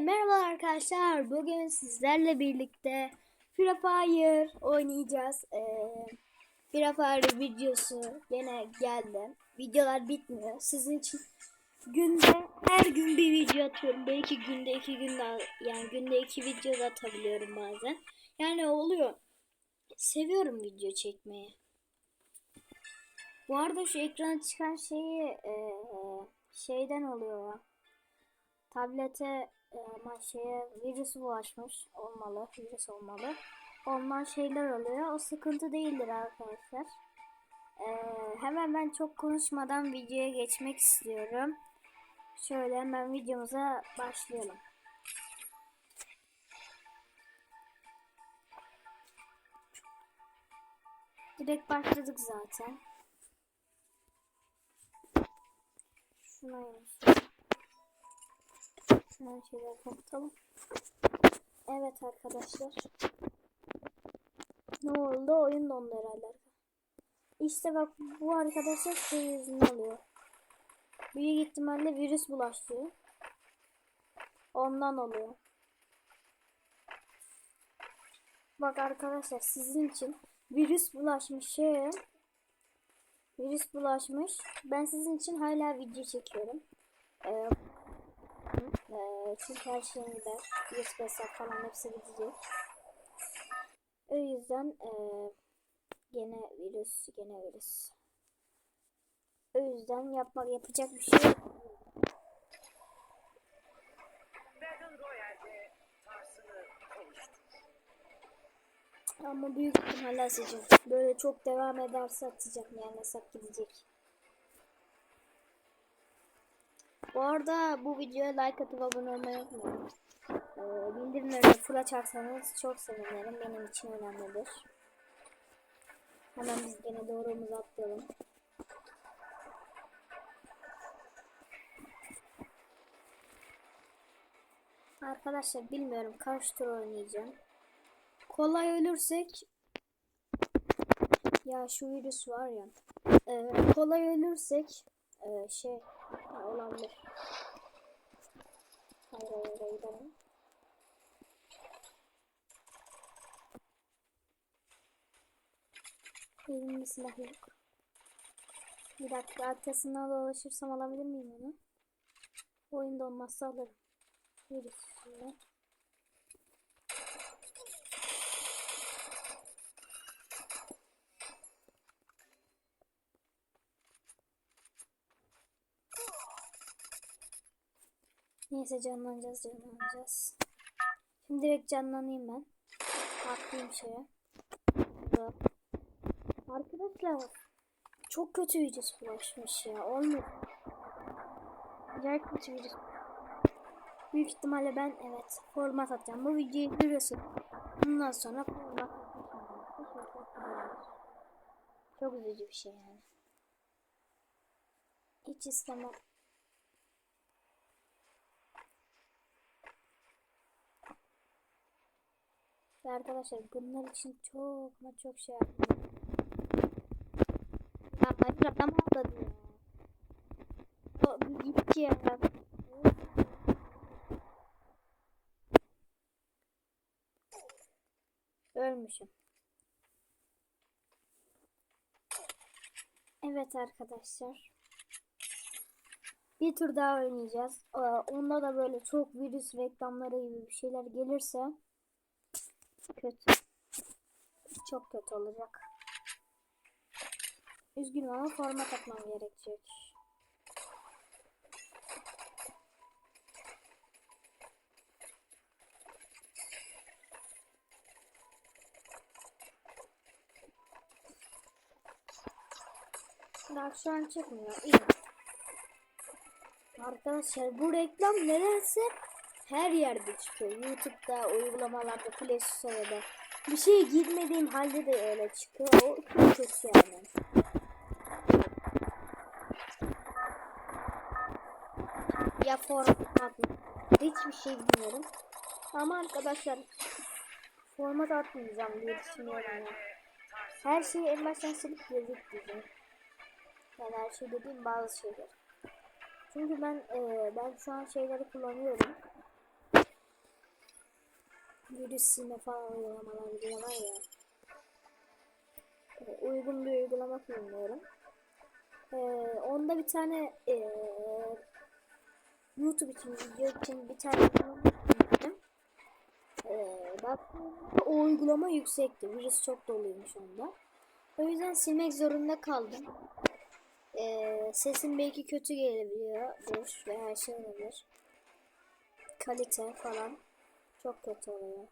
merhaba arkadaşlar. Bugün sizlerle birlikte Free Fire oynayacağız. Ee, Free Fire videosu yine geldi. Videolar bitmiyor. Sizin için günde her gün bir video atıyorum. Belki günde iki günde yani günde iki video da atabiliyorum bazen. Yani oluyor. Seviyorum video çekmeyi. Bu arada şu ekrana çıkan şeyi ee, şeyden oluyor tablete e, ama şeye virüs bulaşmış olmalı. Virüs olmalı. Ondan şeyler oluyor. O sıkıntı değildir arkadaşlar. E, hemen ben çok konuşmadan videoya geçmek istiyorum. Şöyle hemen videomuza başlayalım. Direkt başladık zaten. Şuna yazıyorum. Şundan şeyler kapatalım. Evet arkadaşlar. Ne oldu? Oyun dondu herhalde. İşte bak bu arkadaşlar şey yüzünden oluyor. Büyük ihtimalle virüs bulaşıyor. Ondan oluyor. Bak arkadaşlar sizin için virüs bulaşmış şey. Virüs bulaşmış. Ben sizin için hala video çekiyorum. Ee, ee, çünkü her şeyin gider. USB hesap falan hepsi gidecek. O yüzden e, gene virüs, gene virüs. O yüzden yapmak yapacak bir şey. Ama büyük ihtimalle atacağım. Böyle çok devam ederse atacağım yani hesap gidecek. Bu arada bu videoya like atıp abone olmayı unutmayın. Ee, bildirimleri full açarsanız çok sevinirim. Benim için önemlidir. Hemen biz gene doğrumuzu atlayalım. Arkadaşlar bilmiyorum kaç tur oynayacağım. Kolay ölürsek ya şu virüs var ya e, kolay ölürsek e, şey olabilir. Hayır hayır gidelim. Elimde silah yok. Bir dakika arkasından dolaşırsam alabilir miyim onu? Oyunda olmazsa alırım. Virüs Neyse canlanacağız canlanacağız. Şimdi direkt canlanayım ben. Atlayayım şeye. Burada. Arkadaşlar çok kötü virüs bulaşmış ya. Olmuyor. Acayip kötü virüs. Büyük ihtimalle ben evet format atacağım. Bu videoyu görüyorsun. Bundan sonra format. Çok üzücü bir şey yani. Hiç istemem. Ve arkadaşlar bunlar için çok ama çok şey yaptım. Ya hayır adam atladı ya. O gitti ya. Ölmüşüm. Evet arkadaşlar. Bir tur daha oynayacağız. Onda da böyle çok virüs reklamları gibi bir şeyler gelirse kötü. Çok kötü olacak. Üzgünüm ama format atmam gerekecek. Daha şu an çıkmıyor. İyi. Arkadaşlar bu reklam nedense her yerde çıkıyor. YouTube'da, uygulamalarda, Play Store'da. Bir şeye girmediğim halde de öyle çıkıyor. O çok kötü yani. Ya format hiçbir şey bilmiyorum. Ama arkadaşlar format atmayacağım diye düşünüyorum ya. Her şeyi en baştan silip yazıp diyeceğim. Yani her şey dediğim bazı şeyler. Çünkü ben e, ben şu an şeyleri kullanıyorum. Virüs silme falan uygulamaları diye var ya. Ee, uygun bir uygulama kullanıyorum. Ee, onda bir tane ee, YouTube için video için bir tane kullandım. Ee, bak o uygulama yüksekti. Virüs çok doluymuş onda. O yüzden silmek zorunda kaldım. Ee, sesim belki kötü gelebiliyordur ve her şey olabilir. Kalite falan çok kötü oluyor.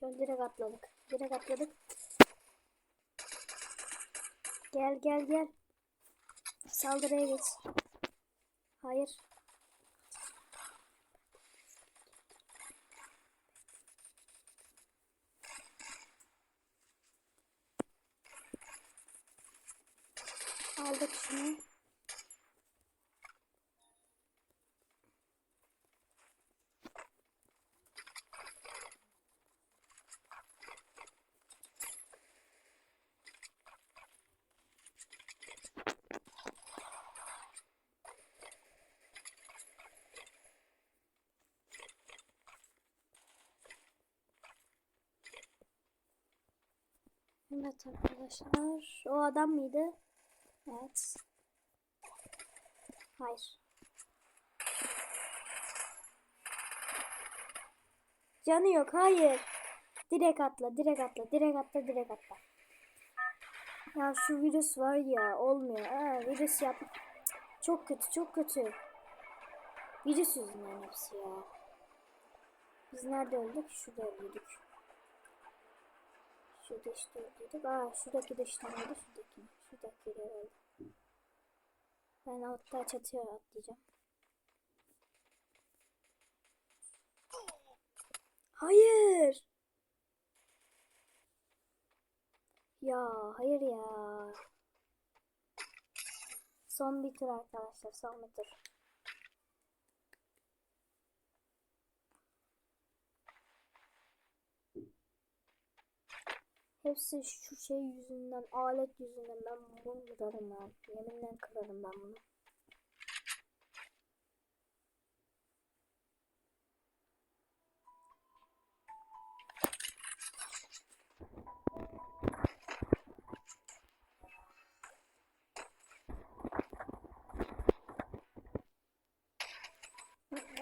Şöyle direkt atladık. Direkt atladık. Gel gel gel. Saldırıya geç. Hayır. Aldık şunu. Evet arkadaşlar. O adam mıydı? Evet. Hayır. Canı yok. Hayır. Direkt atla. Direkt atla. Direkt atla. Direkt atla. Ya şu virüs var ya. Olmuyor. Ha, virüs yap. Çok kötü. Çok kötü. Virüs yüzünden hepsi ya. Biz nerede öldük? Şurada öldük. Şurada işte öldüydük. Aa şuradaki işte neydi? Şuradaki. Şuradaki de öldü. Ben hatta çatıya atlayacağım. Hayır. Ya hayır ya. Son bir tur arkadaşlar. Son bir tur. Hepsi şu şey yüzünden, alet yüzünden ben bunu kırarım ya. Yeminle kırarım ben bunu.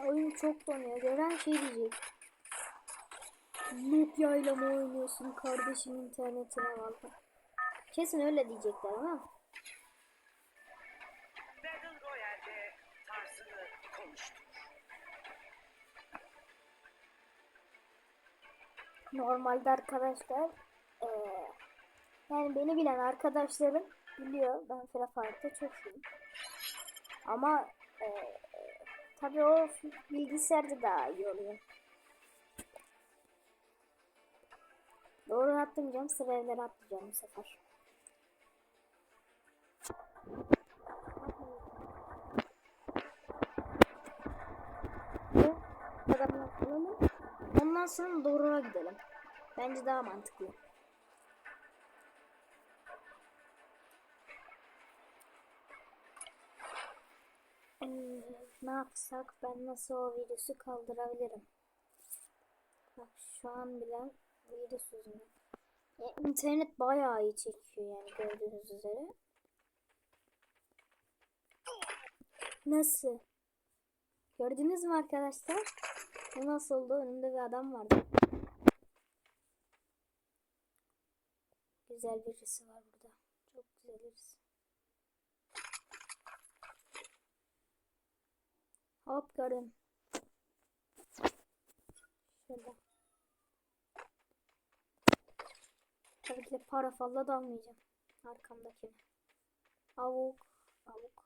Oyun çok donuyor. Gören şey diyecek. Nokia ile mi oynuyorsun kardeşim internetine valla. Kesin öyle diyecekler ama. Battle Royale'de tarzını konuştur. Normalde arkadaşlar eee, yani beni bilen arkadaşlarım biliyor ben Free Fire'da çok iyiyim. Ama eee tabii o bilgisayarda daha iyi oluyor. Doğru atlamayacağım sıraları atlayacağım bu sefer. Ve adamı atalım. Ondan sonra doğruya gidelim. Bence daha mantıklı. Ee, ne yapsak ben nasıl o virüsü kaldırabilirim? Bak şu an bile virüs yüzünden. Ya, internet bayağı iyi çekiyor yani gördüğünüz üzere. Nasıl? Gördünüz mü arkadaşlar? Bu nasıl oldu? Önümde bir adam vardı. Güzel birisi var burada. Çok güzel birisi. Hop gördüm. Şurada. Tabii ki de para fazla da almayacağım. Arkamdakini. Avuk. Avuk.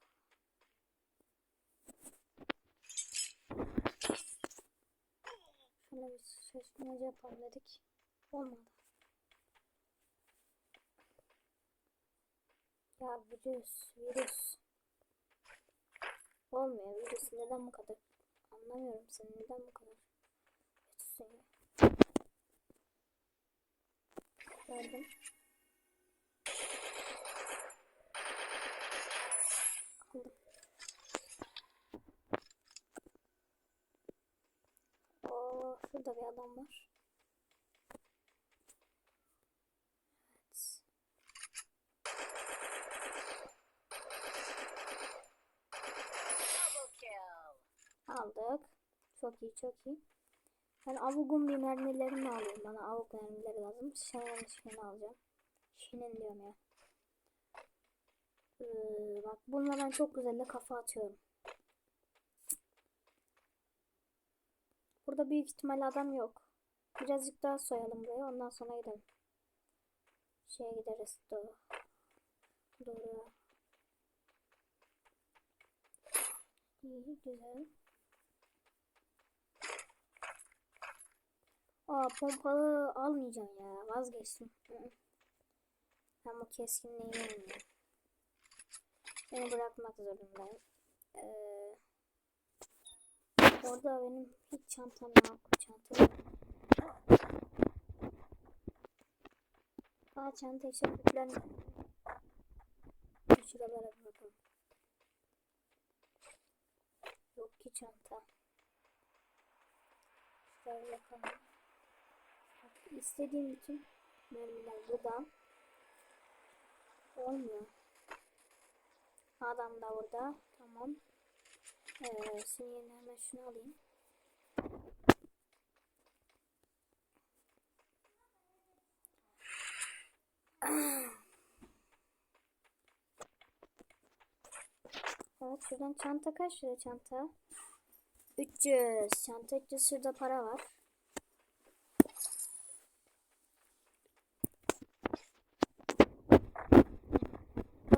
Şöyle bir şaşırtmaca yapalım dedik. Olmadı. Ya virüs, virüs. Olmuyor virüs. Neden bu kadar? Anlamıyorum seni. Neden bu kadar? Kötüsün ya. Gördüm. Aldım. Burada bir adam var. Evet. Aldık. Çok iyi çok iyi. Ben avugun bir mermilerini alayım. Bana avuk mermileri lazım. Şenen şeni alacağım. Şenen diyorum ya. Ee, bak bununla ben çok güzel de kafa atıyorum. Burada büyük ihtimal adam yok. Birazcık daha soyalım burayı. Ondan sonra gidelim. Şeye gideriz. Doğru. Doğru. İyi, güzel. Aa pompalı almayacağım ya. Vazgeçtim. Ben bu keskinliği yemiyorum. Beni bırakmak zorundayım. Ee, orada benim hiç çantam yok. Çantam yok. Aa çanta yüklen. Şuralara bakalım. Yok ki çanta. Şuraya bakalım. İstediğim bütün mermiler burada. Olmuyor. Adam da burada. Tamam. Ee, yerine hemen şunu alayım. Evet şuradan çanta kaç lira çanta? 300. Çanta 300 şurada para var.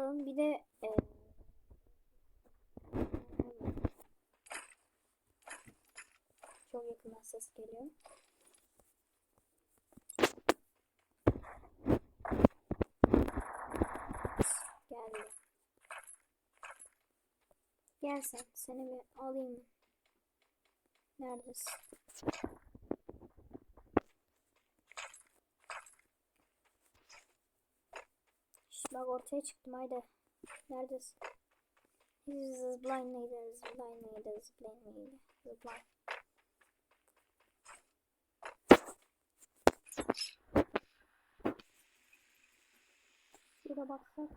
Bakalım bir de e, çok yakından ses geliyor. Geldi. Gel sen. Seni bir alayım. Neredesin? Şş, bak ortaya çıktım haydi. Neredesin? Zıplayın neydi? Zıplayın neydi? Zıplayın neydi? Zıplayın. Şurada baksak.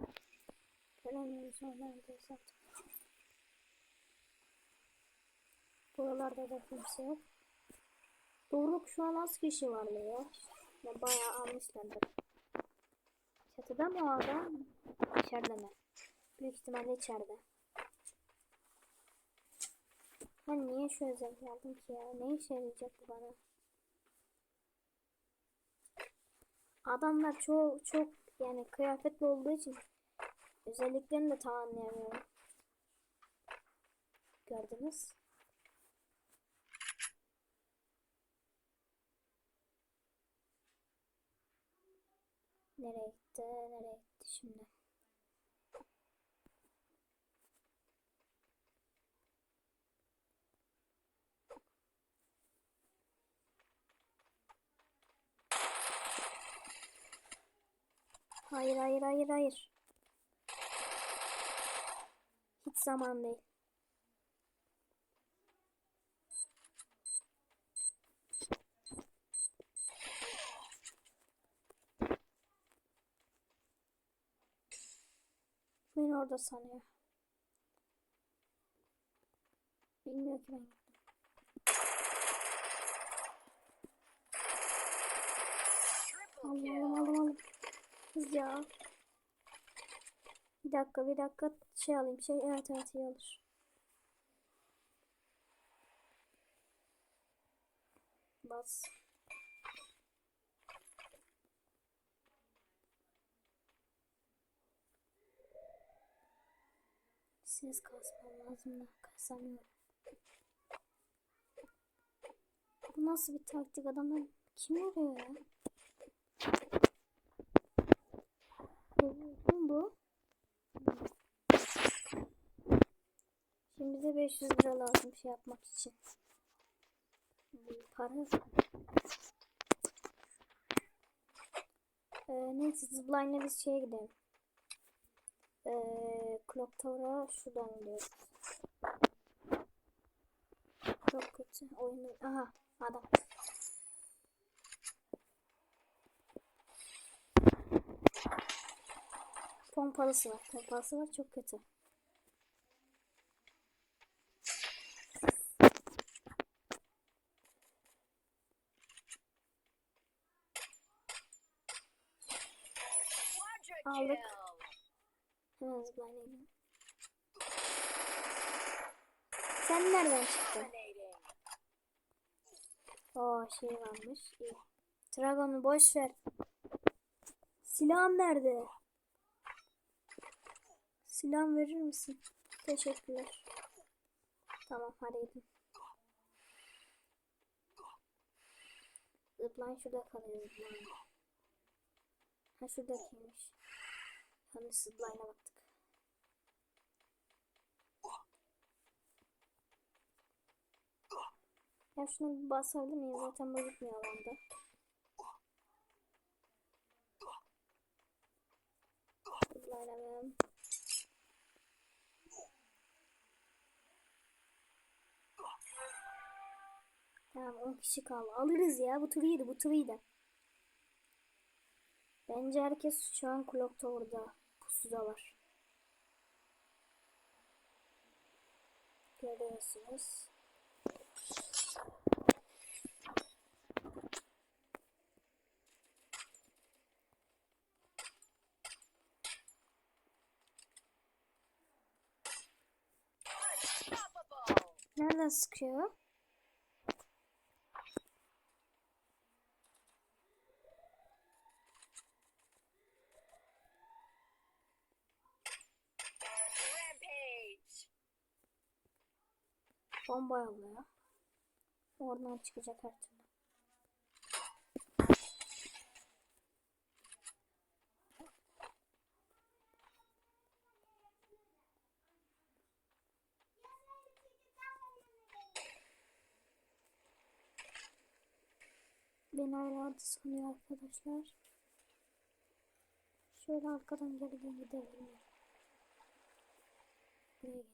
Göremiyoruz o neredeyse artık. Buralarda da kimse yok. Doruk şu an az kişi var ya. Ya bayağı almışlardır. Çatıda mı o adam? İçeride mi? Büyük ihtimalle içeride. Ben niye şu özel geldim ki ya? Ne işe yarayacak bu bana? Adamlar çok çok yani kıyafetli olduğu için özelliklerini de tam anlayamıyorum. Gördünüz. Nereye gitti? Nereye gitti şimdi? Hayır hayır hayır hayır. Hiç zaman değil. Beni orada sanıyor. Bilmiyor ki ben gittim. Aldım aldım. Hızlı ya. Bir dakika bir dakika şey alayım şey evet evet iyi olur. Bas. Ses kasmam lazım da kasamıyorum. Bu nasıl bir taktik adamlar kim vuruyor ya? Kim bu? Şimdi bize 500 lira lazım şey yapmak için. Para. Ee, neyse zıplayla biz şeye gidelim. Ee, Clock Tower'a şuradan gidiyoruz. Çok kötü oyunun... Aha adam. Pompalısı var. Pompalısı var çok kötü. Şey varmış. Dragon'u boş ver. Silahım nerede? Silah verir misin? Teşekkürler. Tamam hadi gidin. Zıplayın şurada kalıyor zıplayın. Ha şuradakiymiş. Yanlış zıplayına baktık. Ya şuna bir basabilir miyim? Zaten bu gitmiyor alanda. Zıplayalım. Tamam 10 kişi kaldı. Alırız ya. Bu tur iyiydi. Bu tur iyiydi. Bence herkes şu an Clock Tower'da. Pusudalar. Görüyorsunuz. Nereden sıkıyor? Bomba yolluyor. Oradan çıkacak her. Beni hala sanıyor arkadaşlar. Şöyle arkadan geri gidebilirim. Buraya geliyor.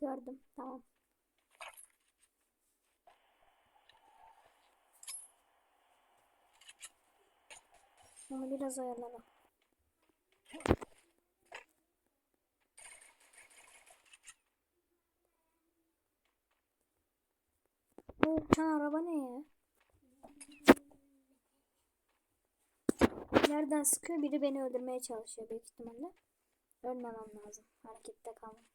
Gördüm. Tamam. Onu biraz ayarlayalım. Bu uçan araba ne ya? Nereden sıkıyor? Biri beni öldürmeye çalışıyor büyük ihtimalle. Ölmemem lazım. Harekette kalmam.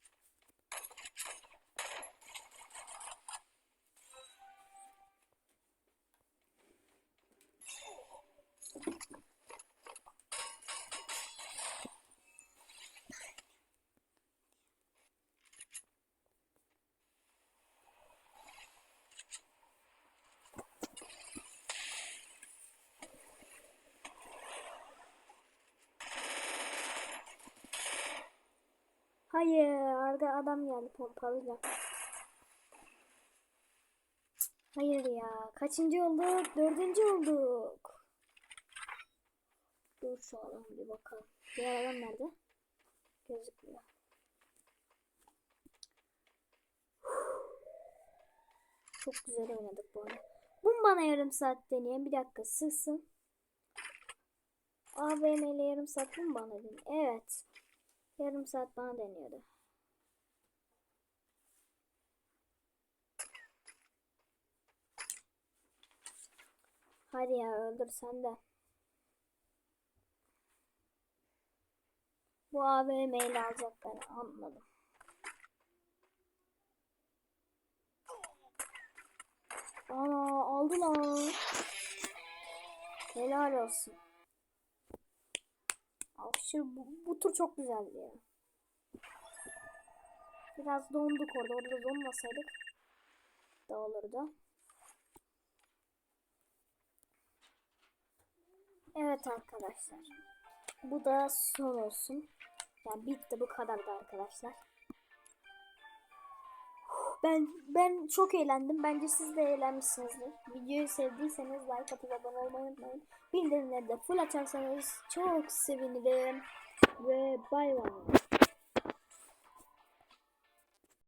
Hayır, arada adam geldi pompalıyla. Hayır ya, kaçıncı olduk? Dördüncü olduk. Dur şu adam bir bakalım. Diğer adam nerede? Gözükmüyor. Çok güzel oynadık bu arada. Bunu bana yarım saat deneyen bir dakika sıksın. AVM ile yarım saat mı bana deneyin? Evet. Yarım saat bana deniyordu. Hadi ya öldür sen de. Bu AVM ile alacak beni anladım. Ana aldı lan. Helal olsun. Aşırı bu, bu tur çok güzeldi ya. Biraz donduk orada. Orada donmasaydık da olurdu. Evet arkadaşlar. Bu da son olsun. Yani bitti bu kadardı arkadaşlar. Ben ben çok eğlendim. Bence siz de eğlenmişsinizdir. Videoyu sevdiyseniz like atıp abone olmayı unutmayın. Bildirimleri de full açarsanız çok sevinirim. Ve bay bay.